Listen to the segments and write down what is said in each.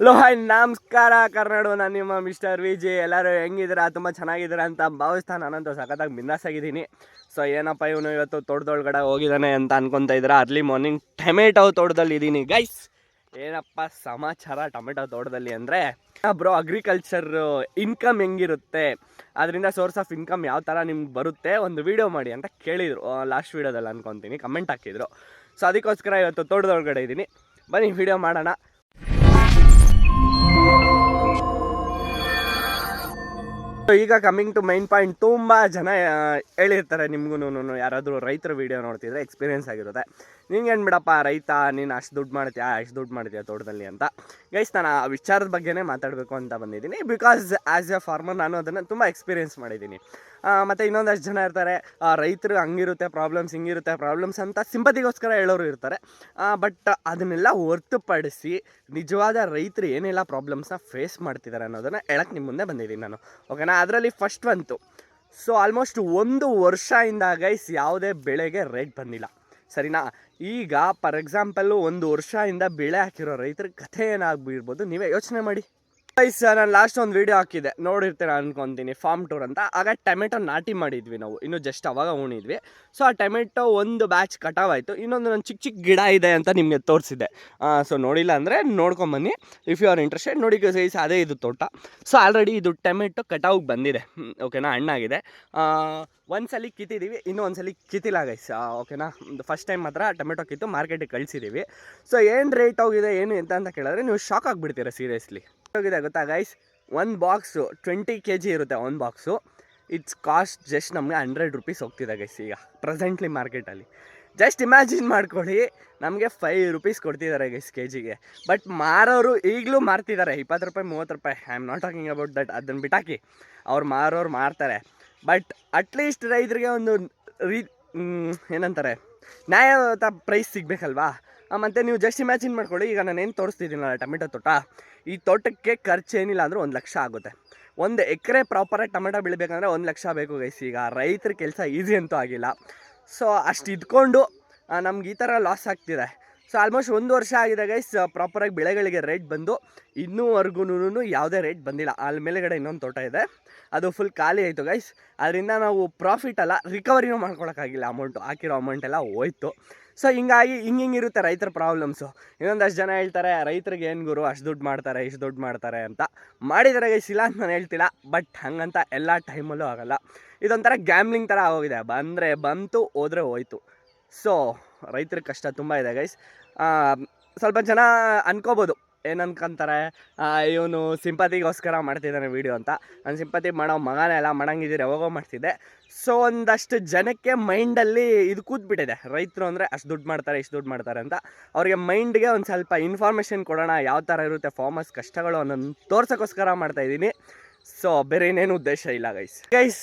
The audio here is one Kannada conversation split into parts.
ಹಲೋ ಹಾಯ್ ನಮಸ್ಕಾರ. ಕರ್ನಾಡು ನಾನು ನಿಮ್ಮ ಮಿಸ್ಟರ್ ವಿ ಜಿ ಎಲ್ಲರೂ ಹೆಂಗಿದ್ದೀರಾ? ತುಂಬ ಚೆನ್ನಾಗಿದ್ದೀರಾ ಅಂತ ಭಾವಿಸ್ತಾ ನಾನಂತೂ ಸಖತ್ತಾಗಿ ಬಿಂದಾಸಾಗಿದ್ದೀನಿ. ಸೊ ಏನಪ್ಪ ಇವನು ಇವತ್ತು ತೋಟದೊಳಗಡೆ ಹೋಗಿದ್ದಾನೆ ಅಂತ ಅನ್ಕೊತಾ ಇದ್ದೀರಾ? ಅರ್ಲಿ ಮಾರ್ನಿಂಗ್ ಟೊಮೆಟೊ ತೋಟದಲ್ಲಿ ಇದ್ದೀನಿ. ಗೈಸ್ ಏನಪ್ಪ ಸಮಾಚಾರ ಟೊಮೆಟೊ ತೋಟದಲ್ಲಿ ಅಂದರೆ? ಬ್ರೋ ಅಗ್ರಿಕಲ್ಚರ್ ಇನ್ಕಮ್ ಹೆಂಗಿರುತ್ತೆ? ಅದರಿಂದ ಸೋರ್ಸ್ ಆಫ್ ಇನ್ಕಮ್ ಯಾವ ಥರ ನಿಮ್ಗೆ ಬರುತ್ತೆ? ಒಂದು ವಿಡಿಯೋ ಮಾಡಿ ಅಂತ ಕೇಳಿದರು. ಲಾಸ್ಟ್ ವೀಡಿಯೋದಲ್ಲಿ ಅನ್ಕೊತೀನಿ. ಕಮೆಂಟ್ ಹಾಕಿದ್ರು. ಸೊ ಅದಕ್ಕೋಸ್ಕರ ಇವತ್ತು ತೋಟದೊಳಗಡೆ ಇದ್ದೀನಿ. ಬನ್ನಿ ವೀಡಿಯೋ ಮಾಡೋಣ. ಈಗ ಕಮಿಂಗ್ ಟು ಮೈನ್ ಪಾಯಿಂಟ್ ತುಂಬ ಜನ ಹೇಳಿರ್ತಾರೆ ನಿಮ್ಗೂ ಯಾರಾದರೂ ರೈತರ ವಿಡಿಯೋ ನೋಡ್ತಿದ್ರೆ ಎಕ್ಸ್ಪೀರಿಯನ್ಸ್ ಆಗಿರುತ್ತೆ. ನಿಂಗೇನು ಬಿಡಪ್ಪ, ರೈತ, ನೀನು ಅಷ್ಟು ದುಡ್ಡು ಮಾಡ್ತೀಯಾ, ಅಷ್ಟು ದುಡ್ಡು ಮಾಡ್ತೀಯಾ ತೋಟದಲ್ಲಿ ಅಂತ. ಗೈಸ್ ನಾನು ಆ ವಿಚಾರದ ಬಗ್ಗೆನೇ ಮಾತಾಡಬೇಕು ಅಂತ ಬಂದಿದ್ದೀನಿ ಬಿಕಾಸ್ ಆ್ಯಸ್ ಎ ಫಾರ್ಮರ್ ನಾನು ಅದನ್ನು ತುಂಬ ಎಕ್ಸ್ಪೀರಿಯೆನ್ಸ್ ಮಾಡಿದ್ದೀನಿ. ಮತ್ತು ಇನ್ನೊಂದಷ್ಟು ಜನ ಇರ್ತಾರೆ ರೈತರು ಹಂಗಿರುತ್ತೆ ಪ್ರಾಬ್ಲಮ್ಸ್ ಹಿಂಗಿರುತ್ತೆ ಪ್ರಾಬ್ಲಮ್ಸ್ ಅಂತ ಸಿಂಪತಿಗೋಸ್ಕರ ಹೇಳೋರು ಇರ್ತಾರೆ. ಬಟ್ ಅದನ್ನೆಲ್ಲ ಹೊರ್ತುಪಡಿಸಿ ನಿಜವಾದ ರೈತರು ಏನೆಲ್ಲ ಪ್ರಾಬ್ಲಮ್ಸ್ನ ಫೇಸ್ ಮಾಡ್ತಿದ್ದಾರೆ ಅನ್ನೋದನ್ನು ಹೇಳಕ್ಕೆ ನಿಮ್ಮ ಮುಂದೆ ಬಂದಿದ್ದೀನಿ ನಾನು. ಓಕೆನಾ ಅದರಲ್ಲಿ ಫಸ್ಟ್ ಬಂತು. ಸೊ ಆಲ್ಮೋಸ್ಟ್ ಒಂದು ವರ್ಷದಿಂದ ಗೈಸ್ ಯಾವುದೇ ಬೆಳೆಗೆ ರೇಟ್ ಬಂದಿಲ್ಲ. ಸರಿನಾ? ಈಗ ಫಾರ್ ಎಕ್ಸಾಂಪಲ್ಲು ಒಂದು ವರ್ಷದಿಂದ ಬೆಳೆ ಹಾಕಿರೋ ರೈತರ ಕಥೆ ಏನಾಗ್ಬಿರ್ಬೋದು ನೀವೇ ಯೋಚನೆ ಮಾಡಿ. ಗೈಸ್ ನಾನು ಲಾಸ್ಟ್ ಒಂದು ವಿಡಿಯೋ ಹಾಕಿದೆ ನೋಡಿರ್ತೀರ ಅನ್ಕೊಂತೀನಿ. ಫಾರ್ಮ್ ಟೂರ್ ಅಂತ. ಆಗ ಟೊಮೆಟೊ ನಾಟಿ ಮಾಡಿದ್ವಿ ನಾವು. ಇನ್ನು ಜಸ್ಟ್ ಅವಾಗ ಉಣಿದ್ವಿ. ಸೊ ಆ ಟೊಮೆಟೊ ಒಂದು ಬ್ಯಾಚ್ ಕಟಾವ್ ಆಯಿತು. ಇನ್ನೊಂದು ನನ್ನ ಚಿಕ್ಕ ಚಿಕ್ಕ ಗಿಡ ಇದೆ ಅಂತ ನಿಮಗೆ ತೋರಿಸಿದೆ ಸೊ ನೋಡಿಲ್ಲ ಅಂದರೆ ನೋಡ್ಕೊಂಬನ್ನಿ ಇಫ್ ಯು ಆರ್ ಇಂಟ್ರೆಸ್ಟೆಡ್ ನೋಡಿ ಸೈಸ್ ಅದೇ ಇದು ತೋಟ. ಸೊ ಆಲ್ರೆಡಿ ಇದು ಟೊಮೆಟೊ ಕಟಾವಿಗೆ ಬಂದಿದೆ. ಓಕೆನಾ ಹಣ್ಣಾಗಿದೆ. ಒಂದು ಸಲ ಕಿತ್ತಿದ್ದೀವಿ ಇನ್ನೂ ಒಂದು ಸಲ ಕಿತ್ತಿಲ್ಲ ಗೈಸ್ ಓಕೆನಾ ಫಸ್ಟ್ ಟೈಮ್ ಮಾತ್ರ ಟೊಮೆಟೊ ಕಿತ್ತು ಮಾರ್ಕೆಟಿಗೆ ಕಳಿಸಿದ್ದೀವಿ ಸೊ ಏನು ರೇಟ್ ಹೋಗಿದೆ, ಏನು ಎಂತ ಅಂತ ಕೇಳಿದ್ರೆ ನೀವು ಶಾಕ್ ಆಗಿಬಿಡ್ತೀರಾ ಸೀರಿಯಸ್ಲಿ ಹೋಗಿದೆ ಗೊತ್ತಾ ಗೈಸ್ ಒಂದು ಬಾಕ್ಸು ಟ್ವೆಂಟಿ ಕೆ ಜಿ ಇರುತ್ತೆ, ಒಂದು ಬಾಕ್ಸು ಇಟ್ಸ್ ಕಾಸ್ಟ್ ಜಸ್ಟ್ ನಮಗೆ ಹಂಡ್ರೆಡ್ ರುಪೀಸ್ ಹೋಗ್ತಿದೆ ಗೈಸ್ ಈಗ ಪ್ರೆಸೆಂಟ್ಲಿ ಮಾರ್ಕೆಟಲ್ಲಿ ಜಸ್ಟ್ ಇಮ್ಯಾಜಿನ್ ಮಾಡ್ಕೊಳ್ಳಿ, ನಮಗೆ ಫೈವ್ ರುಪೀಸ್ ಕೊಡ್ತಿದ್ದಾರೆ ಗೈಸ್ ಕೆ ಜಿಗೆ ಬಟ್ ಮಾರೋರು ಈಗಲೂ ಮಾರ್ತಿದ್ದಾರೆ ಇಪ್ಪತ್ತು ರೂಪಾಯಿ, ಮೂವತ್ತು ರೂಪಾಯಿ. I am not talking about that ಅದನ್ನು ಬಿಟ್ಟಾಕಿ. ಅವ್ರು ಮಾರೋರು ಮಾರ್ತಾರೆ. ಬಟ್ ಅಟ್ಲೀಸ್ಟ್ ರೈತರಿಗೆ ಒಂದು ರೀ ಏನಂತಾರೆ ನ್ಯಾಯಯುತ ಪ್ರೈಸ್ ಸಿಗಬೇಕಲ್ವಾ? ಮತ್ತು ನೀವು ಜಸ್ಟ್ ಇಮ್ಯಾಜಿನ್ ಮಾಡ್ಕೊಳ್ಳಿ, ಈಗ ನಾನು ಏನು ತೋರಿಸ್ತಿದ್ದೀನಲ್ಲ ಟೊಮೆಟೊ ತೋಟ. ಈ ತೋಟಕ್ಕೆ ಖರ್ಚು ಏನಿಲ್ಲ ಅಂದರೆ ಒಂದು ಲಕ್ಷ ಆಗುತ್ತೆ. ಒಂದು ಎಕರೆ ಪ್ರಾಪರಾಗಿ ಟೊಮೆಟೊ ಬೆಳಿಬೇಕಂದ್ರೆ ಒಂದು ಲಕ್ಷ ಬೇಕು ಗೈಸ್ ಈಗ ರೈತರ ಕೆಲಸ ಈಸಿ ಅಂತೂ ಆಗಿಲ್ಲ. ಸೊ ಅಷ್ಟು ಇದ್ಕೊಂಡು ನಮ್ಗೆ ಈ ಥರ ಲಾಸ್ ಆಗ್ತಿದೆ. ಸೊ ಆಲ್ಮೋಸ್ಟ್ ಒಂದು ವರ್ಷ ಆಗಿದೆ ಗೈಸ್ ಪ್ರಾಪರಾಗಿ ಬೆಳೆಗಳಿಗೆ ರೇಟ್ ಬಂದು ಇನ್ನೂವರೆಗೂ ಯಾವುದೇ ರೇಟ್ ಬಂದಿಲ್ಲ. ಅಲ್ಲಿ ಮೇಲೆಗಡೆ ಇನ್ನೊಂದು ತೋಟ ಇದೆ. ಅದು ಫುಲ್ ಖಾಲಿ ಆಯಿತು ಗೈಸ್ ಅದರಿಂದ ನಾವು ಪ್ರಾಫಿಟ್ ಅಲ್ಲ ರಿಕವರಿನೂ ಮಾಡ್ಕೊಳಕ್ಕಾಗಿಲ್ಲ ಅಮೌಂಟು ಹಾಕಿರೋ ಅಮೌಂಟ್ ಎಲ್ಲ ಹೋಯ್ತು. ಸೊ ಹಿಂಗಾಗಿ ಹಿಂಗೆ ಇರುತ್ತೆ ರೈತರ ಪ್ರಾಬ್ಲಮ್ಸು ಇನ್ನೊಂದಷ್ಟು ಜನ ಹೇಳ್ತಾರೆ, ರೈತರಿಗೆ ಏನು ಗುರು? ಅಷ್ಟು ದುಡ್ಡು ಮಾಡ್ತಾರೆ, ಇಷ್ಟು ದುಡ್ಡು ಮಾಡ್ತಾರೆ ಅಂತ. ಮಾಡಿದರೆ ಇಲ್ಲ ಅಂತ ನಾನು ಹೇಳ್ತಿಲ್ಲ ಬಟ್ ಹಂಗಂತ ಎಲ್ಲ ಟೈಮಲ್ಲೂ ಆಗಲ್ಲ. ಇದೊಂಥರ ಗ್ಯಾಮ್ಲಿಂಗ್ ಥರ ಆಗೋಗಿದೆ. ಬಂದರೆ ಬಂತು, ಹೋದರೆ ಹೋಯ್ತು. ಸೊ ರೈತರ ಕಷ್ಟ ತುಂಬ ಇದೆ ಗೈಸ್ ಸ್ವಲ್ಪ ಜನ ಅನ್ಕೋಬೋದು. ಏನು ಅನ್ಕೊಂತಾರೆ ಇವನು ಸಿಂಪತಿಗೋಸ್ಕರ ಮಾಡ್ತಿದ್ದಾನೆ ವೀಡಿಯೋ ಅಂತ. ನಾನು ಸಿಂಪತಿ ಮಾಡೋ ಮಗನೇ ಎಲ್ಲ ಮಾಡಂಗಿದ್ದೀರಿ ಯಾವಾಗೋ ಮಾಡ್ತಿದ್ದೆ. ಸೊ ಒಂದಷ್ಟು ಜನಕ್ಕೆ ಮೈಂಡಲ್ಲಿ ಇದು ಕೂತ್ಬಿಟ್ಟಿದೆ. ರೈತರು ಅಂದರೆ ಅಷ್ಟು ದುಡ್ಡು ಮಾಡ್ತಾರೆ, ಇಷ್ಟು ದುಡ್ಡು ಮಾಡ್ತಾರೆ ಅಂತ. ಅವ್ರಿಗೆ ಮೈಂಡ್ಗೆ ಒಂದು ಸ್ವಲ್ಪ ಇನ್ಫಾರ್ಮೇಷನ್ ಕೊಡೋಣ, ಯಾವ ಥರ ಇರುತ್ತೆ ಫಾರ್ಮರ್ಸ್ ಕಷ್ಟಗಳು ಅನ್ನೋದು ತೋರ್ಸೋಕ್ಕೋಸ್ಕರ ಮಾಡ್ತಾಯಿದ್ದೀನಿ ಸೊ ಬೇರೆ ಏನೇನು ಉದ್ದೇಶ ಇಲ್ಲ ಗೈಸ್ ಗೈಸ್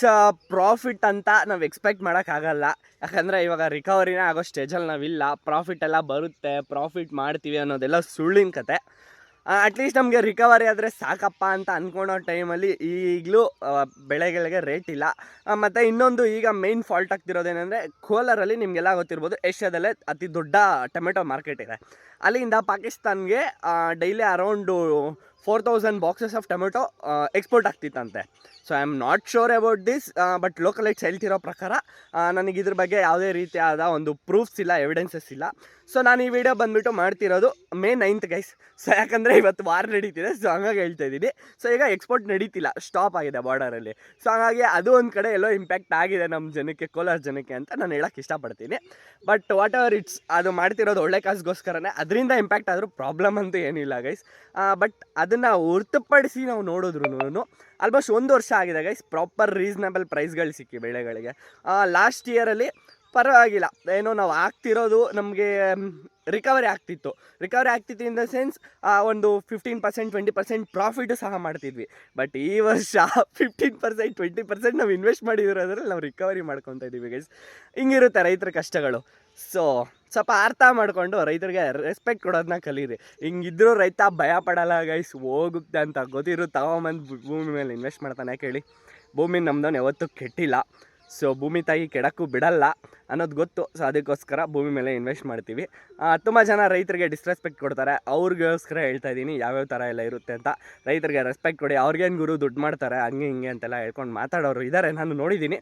ಪ್ರಾಫಿಟ್ ಅಂತ ನಾವು ಎಕ್ಸ್ಪೆಕ್ಟ್ ಮಾಡೋಕ್ಕಾಗಲ್ಲ ಯಾಕಂದರೆ ಇವಾಗ ರಿಕವರಿನೇ ಆಗೋ ಸ್ಟೇಜಲ್ಲಿ ನಾವಿಲ್ಲ. ಪ್ರಾಫಿಟ್ ಎಲ್ಲ ಬರುತ್ತೆ. ಪ್ರಾಫಿಟ್ ಮಾಡ್ತೀವಿ ಅನ್ನೋದೆಲ್ಲ ಸುಳ್ಳಿನ ಕತೆ. ಅಟ್ಲೀಸ್ಟ್ ನಮಗೆ ರಿಕವರಿ ಆದರೆ ಸಾಕಪ್ಪ ಅಂತ ಅಂದ್ಕೊಳೋ ಟೈಮಲ್ಲಿ ಈಗಲೂ ಬೆಳೆಗಳಿಗೆ ರೇಟ್ ಇಲ್ಲ. ಮತ್ತು ಇನ್ನೊಂದು ಈಗ ಮೇಯ್ನ್ ಫಾಲ್ಟ್ ಆಗ್ತಿರೋದೇನೆಂದರೆ ಕೋಲಾರಲ್ಲಿ ನಿಮಗೆಲ್ಲ ಗೊತ್ತಿರ್ಬೋದು, ಏಷ್ಯಾದಲ್ಲೇ ಅತಿ ದೊಡ್ಡ ಟೊಮೆಟೊ ಮಾರ್ಕೆಟ್ ಇದೆ. ಅಲ್ಲಿಂದ ಪಾಕಿಸ್ತಾನ್ಗೆ daily around four thousand boxes of tomato export ಆಗ್ತಿತ್ತಂತೆ. So I am not sure about this but localites ಹೇಳ್ತಿರೋ ಪ್ರಕಾರ ಆ, ನನಗೆ ಇದ್ರ ಬಗ್ಗೆ ಯಾವುದೇ ರೀತಿಯಾದ ಒಂದು ಪ್ರೂಫ್ಸ್ ಇಲ್ಲ ಎವಿಡೆನ್ಸಸ್ ಇಲ್ಲ. ಸೊ ನಾನು ಈ ವಿಡಿಯೋ ಬಂದುಬಿಟ್ಟು ಮಾಡ್ತಿರೋದು ಮೇ ನೈನ್ತ್ ಗೈಸ್ ಸೊ ಯಾಕಂದರೆ ಇವತ್ತು ವಾರ ನಡೀತಿದೆ ಸೊ ಹಂಗಾಗಿ ಹೇಳ್ತಾ ಇದ್ದೀನಿ. ಸೊ ಈಗ ಎಕ್ಸ್ಪೋರ್ಟ್ ನಡೀತಿಲ್ಲ ಸ್ಟಾಪ್ ಆಗಿದೆ ಬಾರ್ಡರಲ್ಲಿ ಸೊ ಹಾಗಾಗಿ ಅದು ಒಂದು ಕಡೆ ಎಲ್ಲೋ ಇಂಪ್ಯಾಕ್ಟ್ ಆಗಿದೆ ನಮ್ಮ ಜನಕ್ಕೆ ಕೋಲಾರ ಜನಕ್ಕೆ ಅಂತ ನಾನು ಹೇಳಕ್ಕೆ ಇಷ್ಟಪಡ್ತೀನಿ. ಬಟ್ ವಾಟ್ ಎವರ್ ಇಟ್ಸ್ ಅದು ಮಾಡ್ತಿರೋದು ಒಳ್ಳೆ ಕಾಸುಗೋಸ್ಕರನೇ. ಅದರಿಂದ ಇಂಪ್ಯಾಕ್ಟ್ ಆದರೂ ಪ್ರಾಬ್ಲಮ್ ಅಂತೂ ಏನಿಲ್ಲ ಗೈಸ್ ಬಟ್ ಅದನ್ನು ಹೊರ್ತುಪಡಿಸಿ ನಾವು ನೋಡಿದ್ರು ಆಲ್ಮೋಸ್ಟ್ ಒಂದು ವರ್ಷ ಆಗಿದೆ ಗೈಸ್ ಪ್ರಾಪರ್ ರೀಸನಬಲ್ ಪ್ರೈಸ್ಗಳು ಸಿಕ್ಕಿ ಬೆಳೆಗಳಿಗೆ. ಲಾಸ್ಟ್ ಇಯರಲ್ಲಿ ಪರವಾಗಿಲ್ಲ. ಏನೋ ನಾವು ಆಗ್ತಿರೋದು ನಮಗೆ ರಿಕವರಿ ಆಗ್ತಿತ್ತು. ರಿಕವರಿ ಆಗ್ತಿತ್ತು ಇನ್ ದ ಸೆನ್ಸ್ ಒಂದು fifteen percent twenty percent profit ಸಹ ಮಾಡ್ತಿದ್ವಿ. ಬಟ್ ಈ ವರ್ಷ ಫಿಫ್ಟೀನ್ ಪರ್ಸೆಂಟ್ ಟ್ವೆಂಟಿ ಪರ್ಸೆಂಟ್ ನಾವು ಇನ್ವೆಸ್ಟ್ ಮಾಡಿರೋದ್ರಲ್ಲಿ ನಾವು ರಿಕವರಿ ಮಾಡ್ಕೊತಾ ಇದ್ದೀವಿ ಗೈಸ್ ಹಿಂಗಿರುತ್ತೆ ರೈತರ ಕಷ್ಟಗಳು. ಸೊ ಸ್ವಲ್ಪ ಅರ್ಥ ಮಾಡಿಕೊಂಡು ರೈತರಿಗೆ ರೆಸ್ಪೆಕ್ಟ್ ಕೊಡೋದನ್ನ ಕಲೀರಿ. ಹಿಂಗಿದ್ರೂ ರೈತ ಭಯ ಪಡಲ್ಲ ಗೈಸ್ ಹೋಗುತ್ತೆ ಅಂತ ಗೊತ್ತಿರು ತಗೊಂಬಂದು ಭೂಮಿ ಮೇಲೆ ಇನ್ವೆಸ್ಟ್ ಮಾಡ್ತಾನೆ ಕೇಳಿ. ಭೂಮಿ ನಮ್ದೊಂದು ಯಾವತ್ತೂ ಕೆಟ್ಟಿಲ್ಲ. ಸೊ ಭೂಮಿ ತಾಯಿ ಕೆಡಕ್ಕೂ ಬಿಡಲ್ಲ ಅನ್ನೋದು ಗೊತ್ತು. ಸೊ ಅದಕ್ಕೋಸ್ಕರ ಭೂಮಿ ಮೇಲೆ ಇನ್ವೆಸ್ಟ್ ಮಾಡ್ತೀವಿ. ತುಂಬ ಜನ ರೈತರಿಗೆ ಡಿಸ್ರೆಸ್ಪೆಕ್ಟ್ ಕೊಡ್ತಾರೆ. ಅವ್ರಿಗೋಸ್ಕರ ಹೇಳ್ತಾ ಇದ್ದೀನಿ ಯಾವ್ಯಾವ ಥರ ಎಲ್ಲ ಇರುತ್ತೆ ಅಂತ. ರೈತರಿಗೆ ರೆಸ್ಪೆಕ್ಟ್ ಕೊಡಿ. ಅವ್ರಿಗೇನು ಗುರು ದುಡ್ಡು ಮಾಡ್ತಾರೆ, ಹಂಗೆ ಹಿಂಗೆ ಅಂತೆಲ್ಲ ಹೇಳ್ಕೊಂಡು ಮಾತಾಡೋರು ಇದ್ದಾರೆ ನಾನು ನೋಡಿದ್ದೀನಿ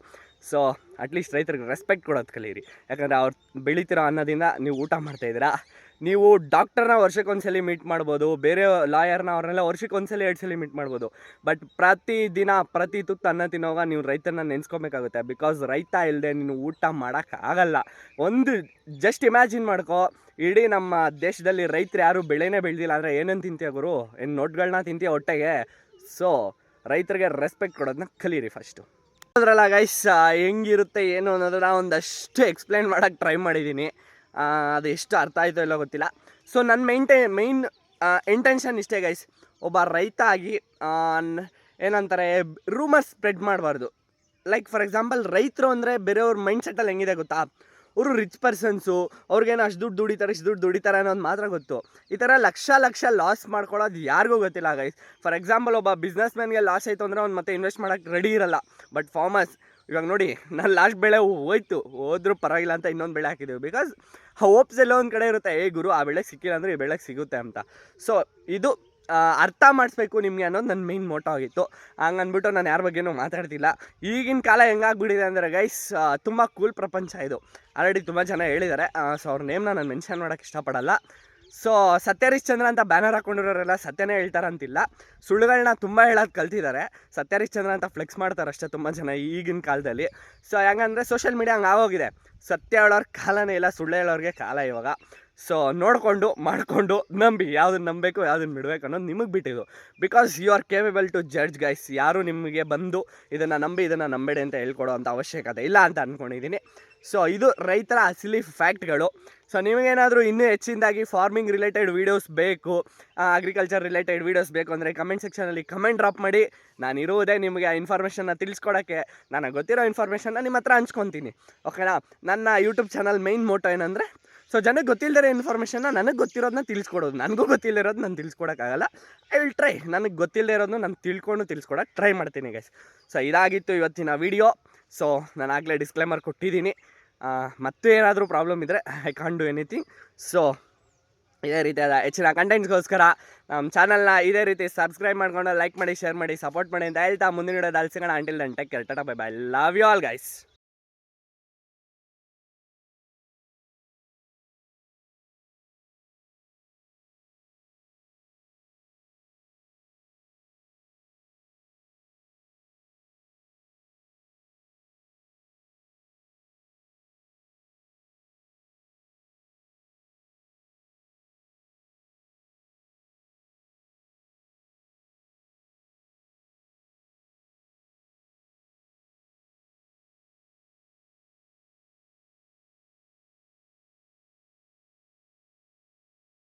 ಸೊ ಅಟ್ಲೀಸ್ಟ್ ರೈತರಿಗೆ ರೆಸ್ಪೆಕ್ಟ್ ಕೊಡೋದು ಕಲೀರಿ. ಯಾಕಂದರೆ ಅವ್ರು ಬೆಳೀತಿರೋ ಅನ್ನೋದಿಂದ ನೀವು ಊಟ ಮಾಡ್ತಾಯಿದ್ದೀರಾ ನೀವು ಡಾಕ್ಟರ್ನ ವರ್ಷಕ್ಕೊಂದ್ಸಲಿ ಮೀಟ್ ಮಾಡ್ಬೋದು, ಬೇರೆ ಲಾಯರ್ನ ಅವ್ರನ್ನೆಲ್ಲ ವರ್ಷಕ್ಕೊಂದ್ಸಲಿ, ಎರಡು ಸಲ ಮೀಟ್ ಮಾಡ್ಬೋದು. ಬಟ್ ಪ್ರತಿ ದಿನ ಪ್ರತಿ ತುತ್ತು ಅನ್ನ ತಿನ್ನೋವಾಗ ನೀವು ರೈತನ ನೆನೆಸ್ಕೊಬೇಕಾಗುತ್ತೆ. ಬಿಕಾಸ್ ರೈತ ಇಲ್ಲದೆ ನೀನು ಊಟ ಮಾಡೋಕ್ಕಾಗಲ್ಲ. ಒಂದು ಜಸ್ಟ್ ಇಮ್ಯಾಜಿನ್ ಮಾಡ್ಕೊ, ಇಡೀ ನಮ್ಮ ದೇಶದಲ್ಲಿ ರೈತರು ಯಾರು ಬೆಳೆನೇ ಬೆಳೆದಿಲ್ಲ ಅಂದರೆ ಏನೇನು ತಿಂತೀಯ ಗುರು? ಏನು ನೋಟ್ಗಳನ್ನ ತಿಂತೀಯ ಹೊಟ್ಟೆಗೆ ಸೊ ರೈತರಿಗೆ ರೆಸ್ಪೆಕ್ಟ್ ಕೊಡೋದನ್ನ ಕಲೀರಿ ಫಸ್ಟು ಅದ್ರಲ್ಲ ಗೈಸ್ ಹೆಂಗಿರುತ್ತೆ ಏನು ಅನ್ನೋದನ್ನ ಒಂದಷ್ಟು ಎಕ್ಸ್ಪ್ಲೇನ್ ಮಾಡೋಕ್ಕೆ ಟ್ರೈ ಮಾಡಿದ್ದೀನಿ ಅದು ಎಷ್ಟು ಅರ್ಥ ಆಯಿತೋ ಇಲ್ಲ ಗೊತ್ತಿಲ್ಲ. ಸೊ ನನ್ನ ಮೈಂಟೆ ಮೈನ್ ಇಂಟೆನ್ಷನ್ ಇಷ್ಟೇ ಗೈಸ್ ಒಬ್ಬ ರೈತ ಆಗಿ ಏನಂತಾರೆ ರೂಮರ್ಸ್ ಸ್ಪ್ರೆಡ್ ಮಾಡಬಾರ್ದು. ಲೈಕ್ ಫಾರ್ ಎಕ್ಸಾಂಪಲ್ ರೈತರು ಅಂದರೆ ಬೇರೆಯವ್ರ ಮೈಂಡ್ ಸೆಟ್ಟಲ್ಲಿ ಹೆಂಗಿದೆ ಗೊತ್ತಾ? ಅವರು ರಿಚ್ ಪರ್ಸನ್ಸು ಅವ್ರಿಗೇನು ಅಷ್ಟು ದುಡ್ಡು ದುಡಿತಾರೆ, ಇಷ್ಟು ದುಡ್ಡು ದುಡಿತಾರೆ ಅನ್ನೋದು ಮಾತ್ರ ಗೊತ್ತು. ಈ ಥರ ಲಕ್ಷ ಲಕ್ಷ ಲಾಸ್ ಮಾಡ್ಕೊಳ್ಳೋದು ಯಾರಿಗೂ ಗೊತ್ತಿಲ್ಲ ಗೈಸ್ ಫಾರ್ ಎಕ್ಸಾಂಪಲ್ ಒಬ್ಬ ಬಿಸ್ನೆಸ್ ಮ್ಯಾನ್ಗೆ ಲಾಸ್ ಆಯಿತು ಅಂದರೆ ಅವ್ನು ಮತ್ತೆ ಇನ್ವೆಸ್ಟ್ ಮಾಡೋಕ್ಕೆ ರೆಡಿ ಇರಲ್ಲ. ಬಟ್ ಫಾರ್ಮರ್ಸ್ ಇವಾಗ ನೋಡಿ, ನಾನು ಲಾಸ್ಟ್ ಬೆಳೆ ಹೋಯ್ತು, ಹೋದ್ರೂ ಪರವಾಗಿಲ್ಲ ಅಂತ ಇನ್ನೊಂದು ಬೆಳೆ ಹಾಕಿದ್ದೀವಿ ಬಿಕಾಸ್ ಹೋಪ್ಸ್ ಎಲ್ಲ ಒಂದು ಕಡೆ ಇರುತ್ತೆ, ಏ ಗುರು, ಆ ಬೆಳೆ ಸಿಕ್ಕಿಲ್ಲ ಅಂದರೆ ಈ ಬೆಳೆಗೆ ಸಿಗುತ್ತೆ ಅಂತ. ಸೊ ಇದು ಅರ್ಥ ಮಾಡಿಸ್ಬೇಕು ನಿಮಗೆ ಅನ್ನೋದು ನನ್ನ ಮೇನ್ ಮೋಟೋ ಆಗಿತ್ತು. ಹಂಗನ್ಬಿಟ್ಟು ನಾನು ಯಾರ ಬಗ್ಗೆನೂ ಮಾತಾಡ್ತಿಲ್ಲ. ಈಗಿನ ಕಾಲ ಹೆಂಗಾಗ್ಬಿಟ್ಟಿದೆ ಅಂದರೆ ಗೈಸ್ ತುಂಬ ಕೂಲ್ ಪ್ರಪಂಚ ಇದು. ಆಲ್ರೆಡಿ ತುಂಬ ಜನ ಹೇಳಿದ್ದಾರೆ. ಸೊ ಅವ್ರ ನೇಮ್ನ ನಾನು ಮೆನ್ಷನ್ ಮಾಡೋಕ್ಕೆ ಇಷ್ಟಪಡಲ್ಲ. ಸೊ ಸತ್ಯರಿಶ್ ಚಂದ್ರ ಅಂತ ಬ್ಯಾನರ್ ಹಾಕೊಂಡಿರೋರೆಲ್ಲ ಸತ್ಯನೇ ಹೇಳ್ತಾರಂತಿಲ್ಲ. ಸುಳ್ಳುಗಳನ್ನ ತುಂಬ ಹೇಳೋದು ಕಲ್ತಿದ್ದಾರೆ. ಸತ್ಯರಿಶ್ ಚಂದ್ರ ಅಂತ ಫ್ಲೆಕ್ಸ್ ಮಾಡ್ತಾರೆ ಅಷ್ಟೇ ತುಂಬ ಜನ ಈಗಿನ ಕಾಲದಲ್ಲಿ. ಸೊ ಹೆಂಗಂದರೆ ಸೋಷಿಯಲ್ ಮೀಡಿಯಾ ಹಂಗೆ ಆಗೋಗಿದೆ. ಸತ್ಯ ಹೇಳೋರ್ ಕಾಲನೇ ಇಲ್ಲ, ಸುಳ್ಳು ಹೇಳೋರಿಗೆ ಕಾಲ ಇವಾಗ. ಸೊ ನೋಡಿಕೊಂಡು, ಮಾಡಿಕೊಂಡು, ನಂಬಿ ಯಾವ್ದನ್ನ ನಂಬಬೇಕು ಯಾವ್ದನ್ನ ಬಿಡಬೇಕು ಅನ್ನೋದು ನಿಮಗೆ ಬಿಟ್ಟಿದ್ದು. Because you are capable to judge guys ಯಾರು ನಿಮಗೆ ಬಂದು ಇದನ್ನು ನಂಬಿ, ಇದನ್ನು ನಂಬೇಡಿ ಅಂತ ಹೇಳ್ಕೊಡೋ ಅಂತ ಅವಶ್ಯಕತೆ ಇಲ್ಲ ಅಂತ ಅಂದ್ಕೊಂಡಿದ್ದೀನಿ ಸೊ ಇದು ರೈತರ ಅಸಲಿ ಫ್ಯಾಕ್ಟ್ಗಳು. ಸೊ ನಿಮಗೇನಾದರೂ ಇನ್ನೂ ಹೆಚ್ಚಿನದಾಗಿ ಫಾರ್ಮಿಂಗ್ ರಿಲೇಟೆಡ್ ವೀಡಿಯೋಸ್ ಬೇಕು ಅಗ್ರಿಕಲ್ಚರ್ ರಿಲೇಟೆಡ್ ವೀಡಿಯೋಸ್ ಬೇಕು ಅಂದರೆ ಕಮೆಂಟ್ ಸೆಕ್ಷನಲ್ಲಿ ಕಮೆಂಟ್ ಡ್ರಾಪ್ ಮಾಡಿ. ನಾನು ಇರುವುದೇ ನಿಮಗೆ ಆ ಇನ್ಫಾರ್ಮೇಷನ್ನ ತಿಳಿಸ್ಕೊಡೋಕ್ಕೆ. ನನಗೆ ಗೊತ್ತಿರೋ ಇನ್ಫಾರ್ಮೇಷನ್ನ ನಿಮ್ಮ ಹತ್ರ ಹಂಚ್ಕೊತೀನಿ. ಓಕೆನಾ ನನ್ನ ಯೂಟ್ಯೂಬ್ ಚಾನಲ್ ಮೈನ್ ಮೋಟೋ ಏನಂದರೆ, ಸೊ ಜನಕ್ಕೆ ಗೊತ್ತಿಲ್ಲದಿರೋ ಇನ್ಫಾರ್ಮೇಷನ್ನ ನನಗೆ ಗೊತ್ತಿರೋದನ್ನ ತಿಳಿಸ್ಕೊಡೋದು. ನನಗೂ ಗೊತ್ತಿಲ್ಲದಿರೋದು ನಾನು ತಿಳಿಸ್ಕೊಡೋಕ್ಕಾಗಲ್ಲ. ಐ ವಿಲ್ ಟ್ರೈ ನನಗೆ ಗೊತ್ತಿಲ್ಲದೆ ಇರೋದನ್ನ ನಾನು ತಿಳ್ಕೊಂಡು ತಿಳಿಸ್ಕೊಡೋಕೆ ಟ್ರೈ ಮಾಡ್ತೀನಿ ಗೈಸ್ ಸೊ ಇದಾಗಿತ್ತು ಇವತ್ತಿನ ವಿಡಿಯೋ ಸೊ ನಾನು ಆಗಲೇ ಡಿಸ್ಕ್ಲೇಮರ್ ಕೊಟ್ಟಿದ್ದೀನಿ. ಮತ್ತೆ ಏನಾದರೂ ಪ್ರಾಬ್ಲಮ್ ಇದ್ದರೆ I can do anything so ಇದೇ ರೀತಿಯಾದ ಹೆಚ್ಚಿನ ಕಂಟೆಂಟ್ಸ್ಗೋಸ್ಕರ ನಮ್ಮ ಚಾನಲ್ನ ಇದೇ ರೀತಿ ಸಬ್ಸ್ಕ್ರೈಬ್ ಮಾಡ್ಕೊಂಡು ಲೈಕ್ ಮಾಡಿ ಶೇರ್ ಮಾಡಿ ಸಪೋರ್ಟ್ ಮಾಡಿ ಅಂತ ಹೇಳ್ತಾ ಮುಂದಿನ ವಿಡಿಯೋದಲ್ಲಿ ಸಿಗೋಣ. Until then take care tata bye bye love you all guys